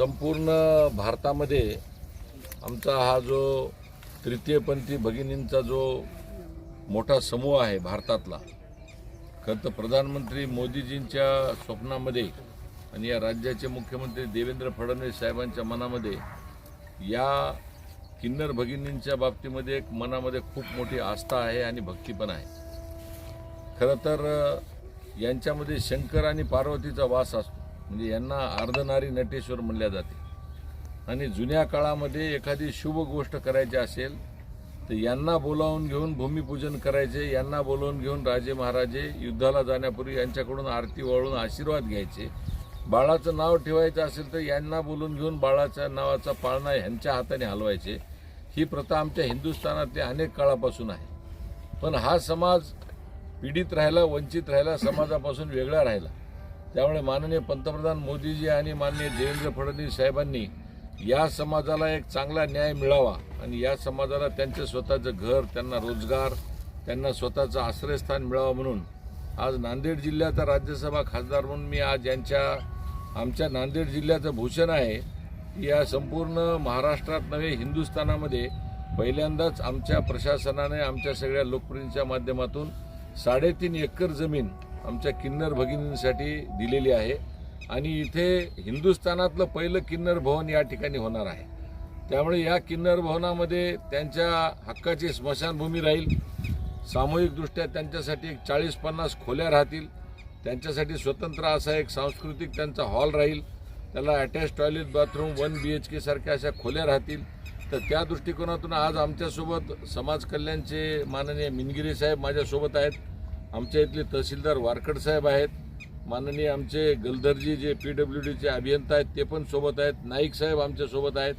संपूर्ण भारतामध्ये आमचा हा जो तृतीयपंथी भगिनींचा जो मोठा समूह आहे भारतातला खरं तर प्रधानमंत्री मोदीजींच्या स्वप्नामध्ये आणि या राज्याचे मुख्यमंत्री देवेंद्र फडणवीस साहेबांच्या मनामध्ये या किन्नर भगिनींच्या बाबतीमध्ये एक मनामध्ये खूप मोठी आस्था आहे आणि भक्ती पण आहे. खरं तर यांच्यामध्ये शंकर आणि पार्वतीचा वास असतो. म्हणजे यांना अर्धनारी नटेश्वर म्हणल्या जाते. आणि जुन्या काळामध्ये एखादी शुभ गोष्ट करायची असेल तर यांना बोलावून घेऊन भूमिपूजन करायचे यांना बोलावून घेऊन राजे महाराजे युद्धाला जाण्यापूर्वी यांच्याकडून आरती वळून आशीर्वाद घ्यायचे. बाळाचं नाव ठेवायचं असेल तर यांना बोलून घेऊन बाळाच्या नावाचा पाळणा ह्यांच्या हाताने हलवायचे. ही प्रथा आमच्या हिंदुस्थानातल्या अनेक काळापासून आहे. पण हा समाज पीडित राहिला वंचित राहिला समाजापासून वेगळा राहिला. त्यामुळे माननीय पंतप्रधान मोदीजी आणि माननीय देवेंद्र फडणवीस साहेबांनी या समाजाला एक चांगला न्याय मिळावा आणि या समाजाला त्यांचं स्वतःचं घर त्यांना रोजगार त्यांना स्वतःचं आश्रयस्थान मिळावं म्हणून. आज नांदेड जिल्ह्याचा राज्यसभा खासदार म्हणून मी आज यांच्या आमच्या नांदेड जिल्ह्याचं भूषण आहे. या संपूर्ण महाराष्ट्रात नव्हे हिंदुस्थानामध्ये पहिल्यांदाच आमच्या प्रशासनाने आमच्या सगळ्या लोकप्रियच्या माध्यमातून साडेतीन एकर जमीन आमच्या किन्नर भगिनींसाठी दिलेली आहे. आणि इथे हिंदुस्थानातलं पहिलं किन्नर भवन या ठिकाणी होणार आहे. त्यामुळे या किन्नर भवनामध्ये त्यांच्या हक्काची स्मशानभूमी राहील. सामूहिकदृष्ट्या त्यांच्यासाठी एक चाळीस पन्नास खोल्या राहतील. त्यांच्यासाठी स्वतंत्र असा एक सांस्कृतिक त्यांचा हॉल राहील. त्याला attach toilet bathroom one B H K सारख्या अशा खोल्या राहतील. तर त्या दृष्टिकोनातून आज आमच्यासोबत समाज कल्याणचे माननीय मिनगिरे साहेब माझ्यासोबत आहेत. आमच्या इथले तहसीलदार वारकड साहेब आहेत. माननीय आमचे गलदरजी जे पी डब्ल्यू डीचे अभियंता आहेत ते पण सोबत आहेत. नाईक साहेब आमच्यासोबत आहेत.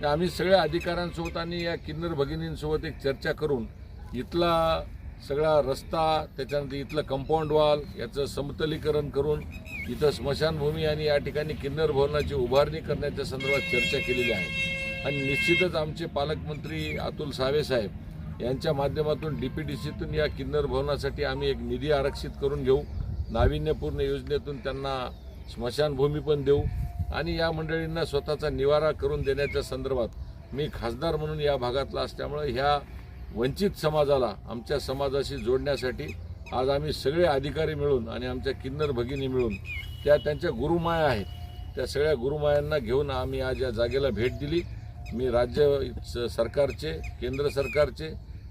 तर आम्ही सगळ्या अधिकाऱ्यांसोबत आणि या किन्नर भगिनींसोबत एक चर्चा करून इथला सगळा रस्ता त्याच्यानंतर इथलं कंपाऊंड वॉल याचं समतलीकरण करून इथं स्मशानभूमी आणि या ठिकाणी किन्नर भवनाची उभारणी करण्याच्या संदर्भात चर्चा केलेली आहे. आणि निश्चितच आमचे पालकमंत्री अतुल सावे साहेब यांच्या माध्यमातून डी पी डी सीतून या किन्नर भवनासाठी आम्ही एक निधी आरक्षित करून घेऊ. नाविन्यपूर्ण योजनेतून त्यांना स्मशानभूमी पण देऊ आणि या मंडळींना स्वतःचा निवारा करून देण्याच्या संदर्भात मी खासदार म्हणून या भागातला असल्यामुळे ह्या वंचित समाजाला आमच्या समाजाशी जोडण्यासाठी आज आम्ही सगळे अधिकारी मिळून आणि आमच्या किन्नर भगिनी मिळून त्या त्यांच्या गुरुमाया आहेत. त्या सगळ्या गुरुमायांना घेऊन आम्ही आज या जागेला भेट दिली. मी राज्य स- सरकारचे केंद्र सरकारचे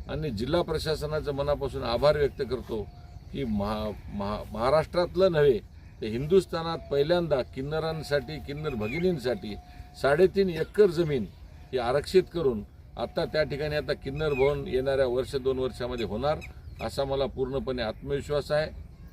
आणि जिल्हा प्रशासनाचं मनापासून आभार व्यक्त करतो की महा महा महाराष्ट्रातलं नव्हे तर हिंदुस्थानात पहिल्यांदा किन्नरांसाठी किन्नर भगिनींसाठी साडेतीन एकर जमीन ही आरक्षित करून आता त्या ठिकाणी आता किन्नर भवन येणाऱ्या वर्ष दोन वर्षामध्ये होणार असा मला पूर्णपणे आत्मविश्वास आहे.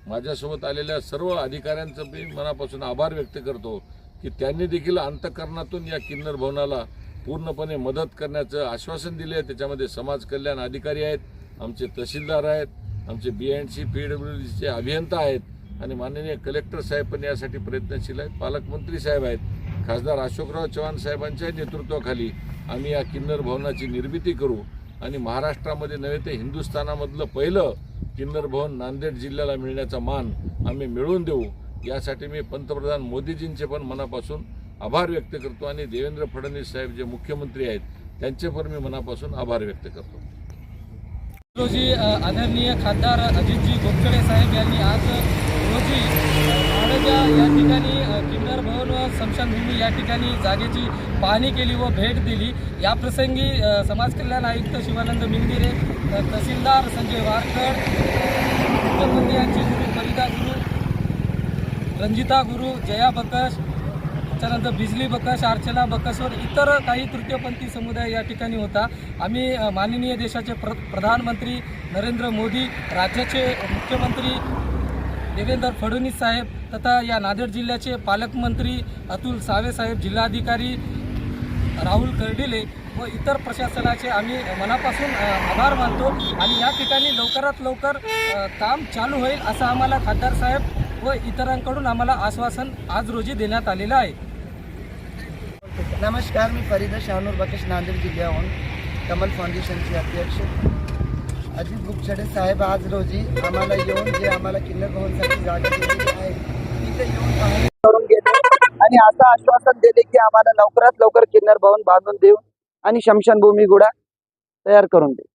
माझ्यासोबत आलेल्या सर्व अधिकाऱ्यांचं मी मनापासून आभार व्यक्त करतो की त्यांनी देखील अंतकरणातून या किन्नर भवनाला पूर्णपणे मदत करण्याचं आश्वासन दिले आहे त्याच्यामध्ये समाज कल्याण अधिकारी आहेत आमचे तहसीलदार आहेत आमचे B and C P W डीचे अभियंता आहेत आणि माननीय कलेक्टर साहेब पण यासाठी प्रयत्नशील आहेत. पालकमंत्री साहेब आहेत. खासदार अशोकराव चव्हाण साहेबांच्या नेतृत्वाखाली आम्ही या किन्नर भवनाची निर्मिती करू. आणि महाराष्ट्रामध्ये नव्हे ते हिंदुस्थानामधलं पहिलं किन्नर भवन नांदेड जिल्ह्याला मिळण्याचा मान आम्ही मिळवून देऊ. यासाठी मी पंतप्रधान मोदीजींचे पण मनापासून आभार व्यक्त करतो आणि देवेंद्र फडणवीस साहेब जे मुख्यमंत्री आहेत त्यांचे पण मी मनापासून आभार व्यक्त करतो. रोजी आदरणीय खासदार अजितजी गोपचडे साहेब यांनी आज रोजी माडजा या ठिकाणी किन्नर भवन व स्मशानभूमी या ठिकाणी जागेची पाहणी केली व भेट दिली. या प्रसंगी समाज कल्याण आयुक्त शिवानंद मिंदिरे तहसीलदार संजय वारकर मुख्यमंत्र्यांची गुरु फरिदा गुरु रंजिता गुरु जया बकश त्यानंतर बिजली बकस अर्चना बकसवर व इतर काही तृतीयपंथी समुदाय या ठिकाणी होता. आम्ही माननीय देशाचे प्र प्रधानमंत्री नरेंद्र मोदी राज्याचे मुख्यमंत्री देवेंद्र फडणवीस साहेब तथा या नांदेड जिल्ह्याचे पालकमंत्री अतुल सावे साहेब जिल्हाधिकारी राहुल कर्डिले व इतर प्रशासनाचे आम्ही मनापासून आभार मानतो आणि या ठिकाणी लवकरात लवकर काम चालू होईल असं आम्हाला खासदार साहेब व इतरांकडून आम्हाला आश्वासन आज रोजी देण्यात आलेलं आहे. नमस्कार मी फरीदा शहानूर बकेश नांदेड जिल्ह्याहून कमल फाउंडेशनचे अध्यक्ष. अजित गुपछडे साहेब आज रोजी आम्हाला येऊन जे आम्हाला किल्लर भवनसाठी जागा दिलेली आहे तिथे येऊन पाहणी करून गेले आणि असं आश्वासन दिले की आम्हाला लवकरात लवकर किन्नर भवन बांधून देऊ आणि शमशानभूमी गुडा तयार करून देऊ